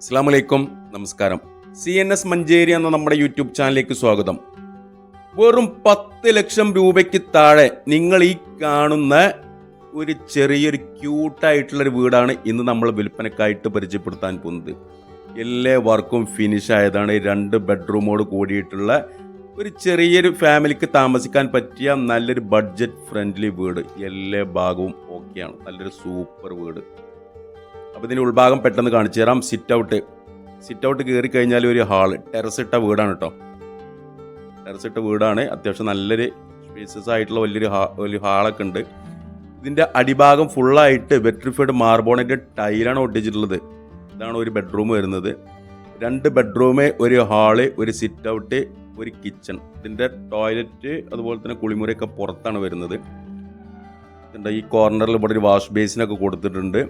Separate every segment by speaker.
Speaker 1: അസ്സാം വലൈക്കും നമസ്കാരം. സി എൻ എസ് മഞ്ചേരി എന്ന നമ്മുടെ യൂട്യൂബ് ചാനലിലേക്ക് സ്വാഗതം. വെറും പത്ത് ലക്ഷം രൂപയ്ക്ക് താഴെ നിങ്ങൾ ഈ കാണുന്ന ഒരു ചെറിയൊരു ക്യൂട്ടായിട്ടുള്ളൊരു വീടാണ് ഇന്ന് നമ്മൾ വിൽപ്പനക്കായിട്ട് പരിചയപ്പെടുത്താൻ പോകുന്നത്. എല്ലാ വർക്കും ഫിനിഷ് ആയതാണ്. രണ്ട് ബെഡ്റൂമോട് കൂടിയിട്ടുള്ള ഒരു ചെറിയൊരു ഫാമിലിക്ക് താമസിക്കാൻ പറ്റിയ നല്ലൊരു ബഡ്ജറ്റ് ഫ്രണ്ട്ലി വീട്. എല്ലാ ഭാഗവും ഓക്കെയാണ് നല്ലൊരു സൂപ്പർ വീട്. അപ്പോൾ ഇതിന്റെ ഉൾഭാഗം പെട്ടെന്ന് കാണിച്ചു തരാം. സിറ്റ് ഔട്ട് സിറ്റ് ഔട്ട് കയറി കഴിഞ്ഞാൽ ഒരു ഹാൾ. ടെറസ് ഇട്ട വീടാണ് കേട്ടോ ടെറസ് ഇട്ട വീടാണ്. അത്യാവശ്യം നല്ലൊരു സ്പേസസ് ആയിട്ടുള്ള വലിയൊരു ഹാ വലിയ ഹാളൊക്കെ ഉണ്ട്. ഇതിന്റെ അടിഭാഗം ഫുള്ളായിട്ട് വെട്രിഫൈഡ് മാർബോണിന്റെ ടൈലാണ് ഒട്ടിച്ചിട്ടുള്ളത്. ഇതാണ് ഒരു ബെഡ്റൂം വരുന്നത്. രണ്ട് ബെഡ്റൂം ഒരു ഹാൾ ഒരു സിറ്റ് ഔട്ട് ഒരു കിച്ചൺ ഇതിന്റെ ടോയ്ലറ്റ് അതുപോലെ തന്നെ കുളിമുറിയൊക്കെ പുറത്താണ് വരുന്നത്. ഈ കോർണറിൽ ഇവിടെ ഒരു വാഷ് ബേസിനൊക്കെ കൊടുത്തിട്ടുണ്ട്.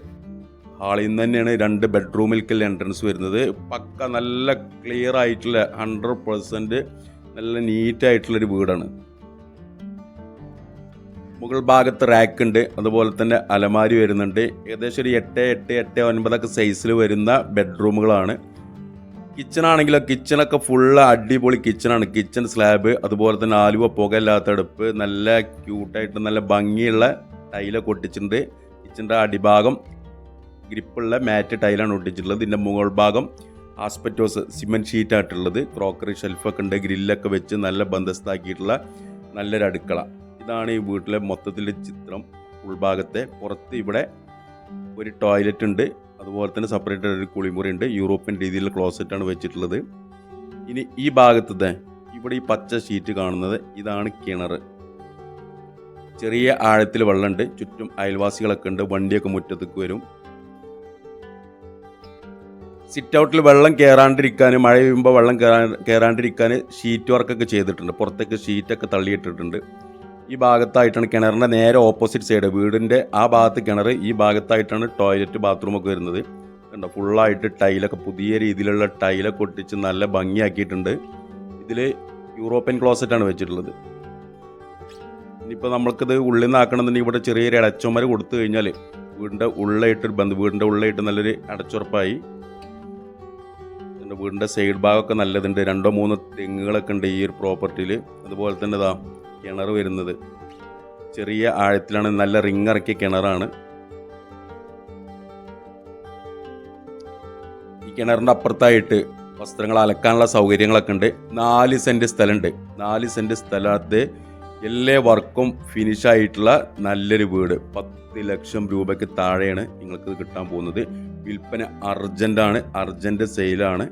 Speaker 1: ഹാളിൽ നിന്ന് തന്നെയാണ് രണ്ട് ബെഡ്റൂമിലേക്കുള്ള എൻട്രൻസ് വരുന്നത്. പക്ക നല്ല ക്ലിയർ ആയിട്ടുള്ള ഹൺഡ്രഡ് പെർസെന്റ് നല്ല നീറ്റ് ആയിട്ടുള്ളൊരു വീടാണ്. മുകൾ ഭാഗത്ത് റാക്ക് ഉണ്ട്. അതുപോലെ തന്നെ അലമാരി വരുന്നുണ്ട്. ഏകദേശം ഒരു എട്ട് എട്ട് എട്ട് ഒൻപതൊക്കെ സൈസിൽ വരുന്ന ബെഡ്റൂമുകളാണ് കിച്ചൺ ആണെങ്കിലോ കിച്ചണൊക്കെ ഫുള്ള് അടിപൊളി കിച്ചണാണ് കിച്ചൺ സ്ലാബ് അതുപോലെ തന്നെ ആലുവ പുകയില്ലാത്ത അടുപ്പ് നല്ല ക്യൂട്ടായിട്ട് നല്ല ഭംഗിയുള്ള ടൈലൊക്കെ ഒട്ടിച്ചിട്ടുണ്ട്. കിച്ചന്റെ അടിഭാഗം ഗ്രിപ്പുള്ള മാറ്റ് ടൈലാണ് ഒട്ടിച്ചിട്ടുള്ളത്. ഇതിന്റെ മുകൾ ഭാഗം ആസ്പെറ്റോസ് സിമെന്റ് ഷീറ്റായിട്ടുള്ളത്. ക്രോക്കറി ഷെൽഫൊക്കെ ഉണ്ട് ഗ്രില്ലൊക്കെ വെച്ച് നല്ല ബന്ധസ്ഥാക്കിയിട്ടുള്ള നല്ലൊരു അടുക്കള. ഇതാണ് ഈ വീട്ടിലെ മൊത്തത്തിലെ ചിത്രം. ഉൾഭാഗത്തെ പുറത്ത് ഇവിടെ ഒരു ടോയ്ലറ്റ് ഉണ്ട്. അതുപോലെ തന്നെ സെപ്പറേറ്റ് ഒരു കുളിമുറി ഉണ്ട്. യൂറോപ്യൻ രീതിയിലുള്ള ക്ലോസറ്റാണ് വെച്ചിട്ടുള്ളത്. ഇനി ഈ ഭാഗത്തത്തെ ഇവിടെ ഈ പച്ച ഷീറ്റ് കാണുന്നത് ഇതാണ് കിണർ ചെറിയ ആഴത്തിൽ വെള്ളമുണ്ട്. ചുറ്റും അയൽവാസികളൊക്കെ ഉണ്ട്. വണ്ടിയൊക്കെ മുറ്റത്തേക്ക് വരും. സിറ്റ് ഔട്ടിൽ വെള്ളം കയറാണ്ടിരിക്കാൻ മഴ പെയ്യുമ്പോൾ വെള്ളം കയറാൻ കയറാണ്ടിരിക്കാൻ ഷീറ്റ് വർക്കൊക്കെ ചെയ്തിട്ടുണ്ട്. പുറത്തേക്ക് ഷീറ്റൊക്കെ തള്ളിയിട്ടിട്ടുണ്ട്. ഈ ഭാഗത്തായിട്ടാണ് കിണറിന്റെ നേരെ ഓപ്പോസിറ്റ് സൈഡ് വീടിന്റെ ആ ഭാഗത്ത് കിണർ ഈ ഭാഗത്തായിട്ടാണ് ടോയ്ലറ്റ് ബാത്റൂമൊക്കെ വരുന്നത്. കണ്ടോ ഫുള്ളായിട്ട് ടൈലൊക്കെ പുതിയ രീതിയിലുള്ള ടൈലൊക്കെ ഒട്ടിച്ച് നല്ല ഭംഗിയാക്കിയിട്ടുണ്ട്. ഇതിൽ യൂറോപ്യൻ ക്ലോസറ്റാണ് വെച്ചിട്ടുള്ളത്. ഇനിയിപ്പോൾ നമ്മൾക്കിത് ഉള്ളിൽ നിന്ന് ആക്കണമെന്നുണ്ടെങ്കിൽ ഇവിടെ ചെറിയൊരു ഇടച്ചുമര കൊടുത്തു കഴിഞ്ഞാൽ വീടിന്റെ ഉള്ളിലായിട്ട് ബന്ധം വീടിന്റെ ഉള്ളായിട്ട് നല്ലൊരു അടച്ചുറപ്പായി. എന്റെ വീടിന്റെ സൈഡ് ഭാഗമൊക്കെ നല്ലതുണ്ട്. രണ്ടോ മൂന്നോ തെങ്ങുകളൊക്കെ ഉണ്ട് ഈ ഒരു പ്രോപ്പർട്ടിയിൽ അതുപോലെ തന്നെ ഇതാ കിണർ വരുന്നത്. ചെറിയ ആഴത്തിലാണ്. നല്ല റിങ് ഇറക്കിയ കിണറാണ്. ഈ കിണറിന്റെ അപ്പുറത്തായിട്ട് വസ്ത്രങ്ങൾ അലക്കാനുള്ള സൗകര്യങ്ങളൊക്കെ ഉണ്ട്. നാല് സെന്റ് സ്ഥലമുണ്ട്. നാല് സെന്റ് സ്ഥലത്ത് എല്ലാ വർക്കും ഫിനിഷായിട്ടുള്ള നല്ലൊരു വീട്. പത്ത് ലക്ഷം രൂപയ്ക്ക് താഴെയാണ് നിങ്ങൾക്ക് കിട്ടാൻ പോകുന്നത്. വിൽപ്പന അർജന്റാണ് അർജന്റ് സെയിലാണ്.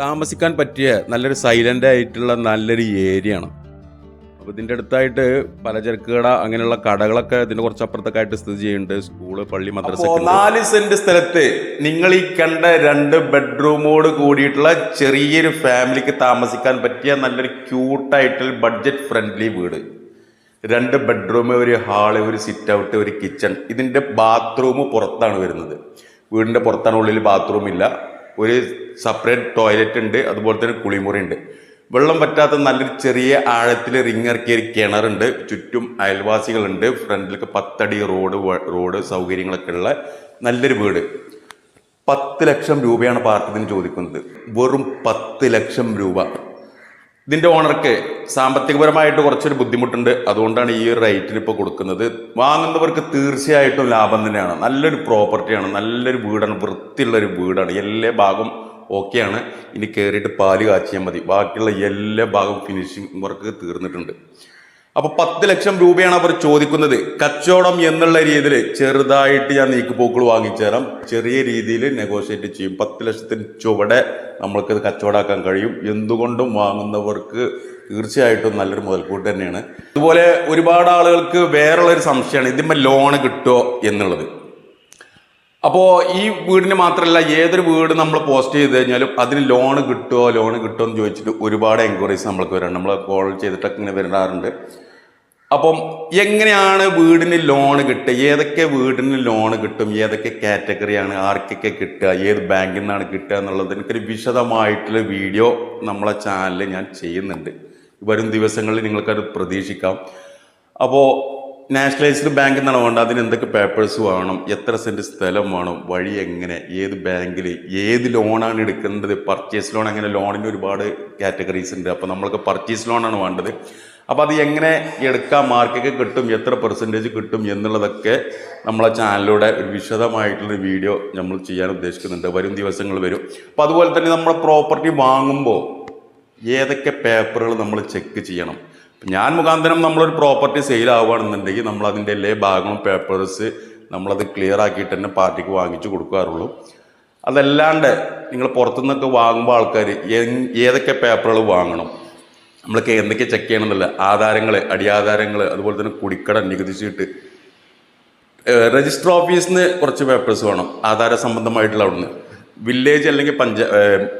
Speaker 1: താമസിക്കാൻ പറ്റിയ നല്ലൊരു സൈലന്റ് ആയിട്ടുള്ള നല്ലൊരു ഏരിയ ആണ്. അപ്പോൾ ഇതിന്റെ അടുത്തായിട്ട് പലചരക്ക് കട അങ്ങനെയുള്ള കടകളൊക്കെ ഇതിന്റെ കുറച്ച് അപ്പുറത്തൊക്കെ ആയിട്ട് സ്ഥിതി ചെയ്യുന്നുണ്ട്. സ്കൂൾ പള്ളി മദ്രസ നാല് സെന്റ് സ്ഥലത്ത് നിങ്ങൾ ഈ കണ്ട രണ്ട് ബെഡ്റൂമോട് കൂടിയിട്ടുള്ള ചെറിയൊരു ഫാമിലിക്ക് താമസിക്കാൻ പറ്റിയ നല്ലൊരു ക്യൂട്ടായിട്ടുള്ള ബഡ്ജറ്റ് ഫ്രണ്ട്ലി വീട്. രണ്ട് ബെഡ്റൂം ഒരു ഹാൾ ഒരു സിറ്റ് ഔട്ട് ഒരു കിച്ചൺ ഇതിന്റെ ബാത്റൂം പുറത്താണ് വരുന്നത്. വീടിന്റെ പുറത്താണ് ഉള്ളിൽ ബാത്റൂം ഇല്ല. ഒരു സെപ്പറേറ്റ് ടോയ്ലറ്റ് ഉണ്ട് അതുപോലെ തന്നെ കുളിമുറി ഉണ്ട്. വെള്ളം പറ്റാത്ത നല്ലൊരു ചെറിയ ആഴത്തിൽ റിങ് ഇറക്കിയ ഒരു കിണറുണ്ട് ചുറ്റും അയൽവാസികളുണ്ട്. ഫ്രണ്ടിലൊക്കെ പത്തടി റോഡ് റോഡ് സൗകര്യങ്ങളൊക്കെ ഉള്ള നല്ലൊരു വീട്. പത്ത് ലക്ഷം രൂപയാണ് പാർട്ടിന് ചോദിക്കുന്നത്. വെറും പത്ത് ലക്ഷം രൂപ. ഇതിന്റെ ഓണർക്ക് സാമ്പത്തികപരമായിട്ട് കുറച്ചൊരു ബുദ്ധിമുട്ടുണ്ട്. അതുകൊണ്ടാണ് ഈ ഒരു റേറ്റിന് ഇപ്പോൾ കൊടുക്കുന്നത്. വാങ്ങുന്നവർക്ക് തീർച്ചയായിട്ടും ലാഭം തന്നെയാണ്. നല്ലൊരു പ്രോപ്പർട്ടിയാണ്. നല്ലൊരു വീടാണ്. വൃത്തിയുള്ളൊരു വീടാണ്. എല്ലാ ഭാഗം ഓക്കെയാണ്. ഇനി കയറിയിട്ട് പാൽ കാച്ചിയാൽ മതി. ബാക്കിയുള്ള എല്ലാ ഭാഗം ഫിനിഷിംഗ് വർക്ക് തീർന്നിട്ടുണ്ട്. അപ്പൊ പത്ത് ലക്ഷം രൂപയാണ് അവർ ചോദിക്കുന്നത്. കച്ചവടം എന്നുള്ള രീതിയിൽ ചെറുതായിട്ട് ഞാൻ നീക്കുപോക്കൾ വാങ്ങിച്ചേരാം. ചെറിയ രീതിയിൽ നെഗോഷിയേറ്റ് ചെയ്യും. പത്ത് ലക്ഷത്തിന് ചുവടെ നമ്മൾക്കത് കച്ചവടാക്കാൻ കഴിയും. എന്തുകൊണ്ടും വാങ്ങുന്നവർക്ക് തീർച്ചയായിട്ടും നല്ലൊരു മുതൽക്കൂട്ട് തന്നെയാണ്. അതുപോലെ ഒരുപാട് ആളുകൾക്ക് വേറുള്ള ഒരു സംശയമാണ്. ഇതിന്മേൽ ലോണ് കിട്ടുമോ എന്നുള്ളത്. അപ്പോൾ ഈ വീടിന് മാത്രമല്ല ഏതൊരു വീട് നമ്മൾ പോസ്റ്റ് ചെയ്ത് കഴിഞ്ഞാലും അതിന് ലോണ് കിട്ടുമോ ലോണ് കിട്ടുമോ എന്ന് ചോദിച്ചിട്ട് ഒരുപാട് എൻക്വയറീസ് നമ്മൾക്ക് വരാറുണ്ട്. നമ്മൾ കോൾ ചെയ്തിട്ടൊക്കെ ഇങ്ങനെ വരാറുണ്ട്. അപ്പം എങ്ങനെയാണ് വീടിന് ലോൺ കിട്ടുക? ഏതൊക്കെ വീടിന് ലോൺ കിട്ടും? ഏതൊക്കെ കാറ്റഗറിയാണ് ആർക്കൊക്കെ കിട്ടുക? ഏത് ബാങ്കിൽ നിന്നാണ് കിട്ടുക എന്നുള്ളതിന് ഒരു വിശദമായിട്ടുള്ള വീഡിയോ നമ്മളെ ചാനലിൽ ഞാൻ ചെയ്യുന്നുണ്ട്. വരും ദിവസങ്ങളിൽ നിങ്ങൾക്കത് പ്രതീക്ഷിക്കാം. അപ്പോൾ നാഷണലൈസ്ഡ് ബാങ്കിൽ നിന്നാണ് വേണ്ടത്. അതിന് എന്തൊക്കെ പേപ്പേഴ്സ് വേണം? എത്ര സെന്റ് സ്ഥലം വേണം? വഴി എങ്ങനെ? ഏത് ബാങ്കിൽ ഏത് ലോണാണ് എടുക്കേണ്ടത്? പർച്ചേസ് ലോൺ അങ്ങനെ ലോണിന് ഒരുപാട് കാറ്റഗറീസ് ഉണ്ട്. അപ്പോൾ നമ്മൾക്ക് പർച്ചേസ് ലോണാണ് വേണ്ടത്. അപ്പോൾ അത് എങ്ങനെ എടുക്കാൻ മാർക്കൊക്കെ കിട്ടും എത്ര പെർസെന്റേജ് കിട്ടും എന്നുള്ളതൊക്കെ നമ്മളെ ചാനലിലൂടെ ഒരു വിശദമായിട്ടുള്ള വീഡിയോ നമ്മൾ ചെയ്യാൻ ഉദ്ദേശിക്കുന്നുണ്ട്. വരും ദിവസങ്ങൾ വരും. അപ്പോൾ അതുപോലെ തന്നെ നമ്മുടെ പ്രോപ്പർട്ടി വാങ്ങുമ്പോൾ ഏതൊക്കെ പേപ്പറുകൾ നമ്മൾ ചെക്ക് ചെയ്യണം. ഞാൻ മുഖാന്തരം നമ്മളൊരു പ്രോപ്പർട്ടി സെയിൽ ആവുകയാണെന്നുണ്ടെങ്കിൽ നമ്മൾ അതിന്റെ എല്ലാ ഭാഗങ്ങളും പേപ്പേഴ്സ് നമ്മളത് ക്ലിയർ ആക്കിയിട്ട് തന്നെ പാർട്ടിക്ക് വാങ്ങിച്ചു കൊടുക്കാറുള്ളൂ. അതല്ലാണ്ട് നിങ്ങൾ പുറത്തുനിന്നൊക്കെ വാങ്ങുമ്പോൾ ആൾക്കാർ ഏതൊക്കെ പേപ്പറുകൾ വാങ്ങണം? നമ്മൾക്ക് എന്തൊക്കെ ചെക്ക് ചെയ്യണമെന്നല്ല ആധാരങ്ങൾ അടിയാധാരങ്ങൾ അതുപോലെ തന്നെ കുടിക്കട നികുതി ചീട്ട് രജിസ്റ്റർ ഓഫീസിൽ നിന്ന് കുറച്ച് പേപ്പേഴ്സ് വേണം ആധാര സംബന്ധമായിട്ടുള്ള അവിടുന്ന്. വില്ലേജ് അല്ലെങ്കിൽ പഞ്ചായ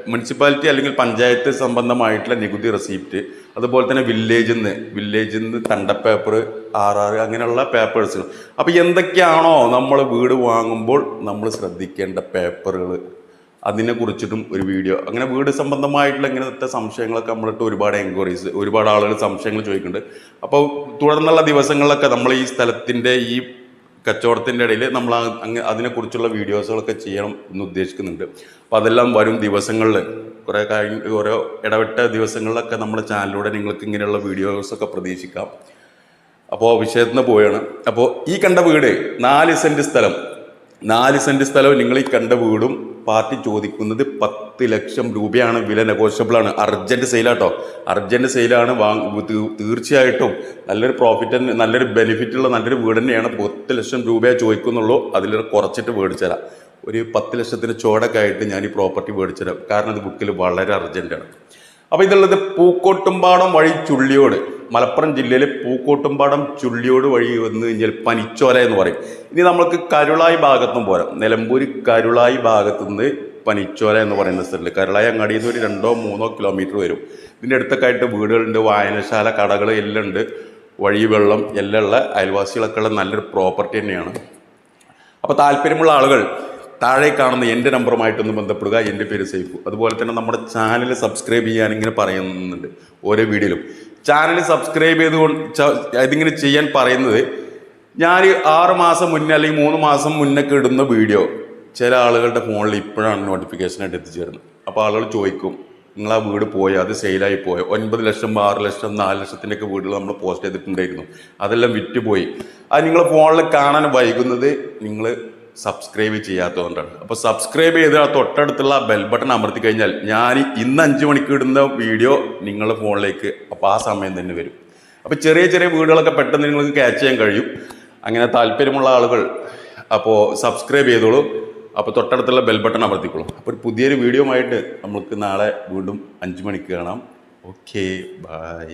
Speaker 1: മുനിസിപ്പാലിറ്റി അല്ലെങ്കിൽ പഞ്ചായത്ത് സംബന്ധമായിട്ടുള്ള നികുതി റെസീപ്റ്റ് അതുപോലെ തന്നെ വില്ലേജിൽ നിന്ന് വില്ലേജിൽ നിന്ന് തണ്ട പേപ്പർ ആർ ആർ അങ്ങനെയുള്ള പേപ്പേഴ്സ് അപ്പോൾ എന്തൊക്കെയാണോ നമ്മൾ വീട് വാങ്ങുമ്പോൾ നമ്മൾ ശ്രദ്ധിക്കേണ്ട പേപ്പറുകൾ അതിനെ കുറിച്ചിട്ടും ഒരു വീഡിയോ. അങ്ങനെ വീട് സംബന്ധമായിട്ടുള്ള ഇങ്ങനത്തെ സംശയങ്ങളൊക്കെ നമ്മളിട്ട് ഒരുപാട് എൻക്വയറീസ് ഒരുപാട് ആളുകൾ സംശയങ്ങൾ ചോദിക്കുന്നുണ്ട്. അപ്പോൾ തുടർന്നുള്ള ദിവസങ്ങളിലൊക്കെ നമ്മൾ ഈ സ്ഥലത്തിന്റെ ഈ കച്ചവടത്തിന്റെ ഇടയിൽ നമ്മൾ അങ്ങ് അതിനെക്കുറിച്ചുള്ള വീഡിയോസുകളൊക്കെ ചെയ്യണം എന്ന് ഉദ്ദേശിക്കുന്നുണ്ട്. അപ്പോൾ അതെല്ലാം വരും ദിവസങ്ങളിൽ. കുറേ കഴിഞ്ഞ് ഓരോ ഇടവിട്ട ദിവസങ്ങളിലൊക്കെ നമ്മുടെ ചാനലിലൂടെ നിങ്ങൾക്ക് ഇങ്ങനെയുള്ള വീഡിയോസൊക്കെ പ്രതീക്ഷിക്കാം. അപ്പോൾ വിഷയത്തിന് പോവുകയാണ്. അപ്പോൾ ഈ കണ്ട വീട് നാല് സെന്റ് സ്ഥലം. നാല് സെന്റ് സ്ഥലവും നിങ്ങൾ ഈ കണ്ട വീടും പാർട്ടി ചോദിക്കുന്നത് പത്ത് ലക്ഷം രൂപയാണ് വില നെഗോഷ്യബിൾ ആണ്. അർജന്റ് സെയിലാട്ടോ അർജന്റ് സെയിലാണ് വാങ് തീർച്ചയായിട്ടും നല്ലൊരു പ്രോഫിറ്റ് നല്ലൊരു ബെനിഫിറ്റ് ഉള്ള നല്ലൊരു വീട് തന്നെയാണ്. പത്ത് ലക്ഷം രൂപയെ ചോദിക്കുന്നുള്ളൂ. അതിൽ കുറച്ചിട്ട് മേടിച്ചുതരാം ഒരു പത്ത് ലക്ഷത്തിന് ചോടൊക്കെ ആയിട്ട് ഞാൻ ഈ പ്രോപ്പർട്ടി മേടിച്ചു തരാം. കാരണം അത് ബുക്കിൽ വളരെ അർജന്റാണ് അപ്പോൾ ഇതുള്ളത് പൂക്കോട്ടുംപാടം വഴി ചുള്ളിയോട്. മലപ്പുറം ജില്ലയിലെ പൂക്കോട്ടുംപാടം ചുള്ളിയോട് വഴി വന്നു കഴിഞ്ഞാൽ പനിച്ചോല എന്ന് പറയും. ഇനി നമ്മൾക്ക് കരുളായി ഭാഗത്തും പോരാം. നിലമ്പൂർ കരുളായി ഭാഗത്തു നിന്ന് പനിച്ചോല എന്ന് പറയുന്ന സ്ഥലത്ത് കരുളായി അങ്ങാടിയിൽ നിന്ന് ഒരു രണ്ടോ മൂന്നോ കിലോമീറ്റർ വരും. ഇതിന്റെ അടുത്തൊക്കെ ആയിട്ട് വീടുകളുണ്ട് വായനശാല കടകൾ എല്ലാം ഉണ്ട്. വഴി വെള്ളം എല്ലാം ഉള്ള അയൽവാസികളൊക്കെ ഉള്ള നല്ലൊരു പ്രോപ്പർട്ടി തന്നെയാണ്. അപ്പോൾ താല്പര്യമുള്ള ആളുകൾ താഴെ കാണുന്ന എന്റെ നമ്പറുമായിട്ടൊന്ന് ബന്ധപ്പെടുക എന്റെ പേര് സൈഫു. അതുപോലെ തന്നെ നമ്മുടെ ചാനൽ സബ്സ്ക്രൈബ് ചെയ്യാൻ ഇങ്ങനെ പറയുന്നുണ്ട് ഓരോ വീഡിയോയിലും. ചാനൽ സബ്സ്ക്രൈബ് ചെയ്തുകൊണ്ട് ഇതിങ്ങനെ ചെയ്യാൻ പറയുന്നത് ഞാൻ ആറ് മാസം മുന്നേ അല്ലെങ്കിൽ മൂന്ന് മാസം മുന്നേ ഇടുന്ന വീഡിയോ ചില ആളുകളുടെ ഫോണിൽ ഇപ്പോഴാണ് നോട്ടിഫിക്കേഷനായിട്ട് എത്തിച്ചേരുന്നത്. അപ്പോൾ ആളുകൾ ചോദിക്കും നിങ്ങൾ ആ വീട് പോയോ? അത് സെയിലായി പോയോ? ഒൻപത് ലക്ഷം ആറ് ലക്ഷം നാല് ലക്ഷത്തിന്റെയൊക്കെ വീടുകൾ നമ്മൾ പോസ്റ്റ് ചെയ്തിട്ടുണ്ടായിരുന്നു. അതെല്ലാം വിറ്റുപോയി. അത് നിങ്ങൾ ഫോണിൽ കാണാൻ വൈകുന്നത് നിങ്ങൾ സബ്സ്ക്രൈബ് ചെയ്യാത്തതുകൊണ്ടാണ്. അപ്പോൾ സബ്സ്ക്രൈബ് ചെയ്ത് തൊട്ടടുത്തുള്ള ബെൽ ബട്ടൺ അമർത്തി കഴിഞ്ഞാൽ ഞാൻ ഇന്ന് അഞ്ച് മണിക്ക് ഇടുന്ന വീഡിയോ നിങ്ങളുടെ ഫോണിലേക്ക് അപ്പോൾ ആ സമയം തന്നെ വരും. അപ്പോൾ ചെറിയ ചെറിയ വീടുകളൊക്കെ പെട്ടെന്ന് നിങ്ങൾക്ക് ക്യാച്ച് ചെയ്യാൻ കഴിയും. അങ്ങനെ താല്പര്യമുള്ള ആളുകൾ അപ്പോൾ സബ്സ്ക്രൈബ് ചെയ്തോളൂ. അപ്പോൾ തൊട്ടടുത്തുള്ള ബെൽ ബട്ടൺ അമർത്തിക്കോളൂ. അപ്പോൾ ഒരു പുതിയൊരു വീഡിയോ ആയിട്ട് നമുക്ക് നാളെ വീണ്ടും അഞ്ച് മണിക്ക് കാണാം. Okay bye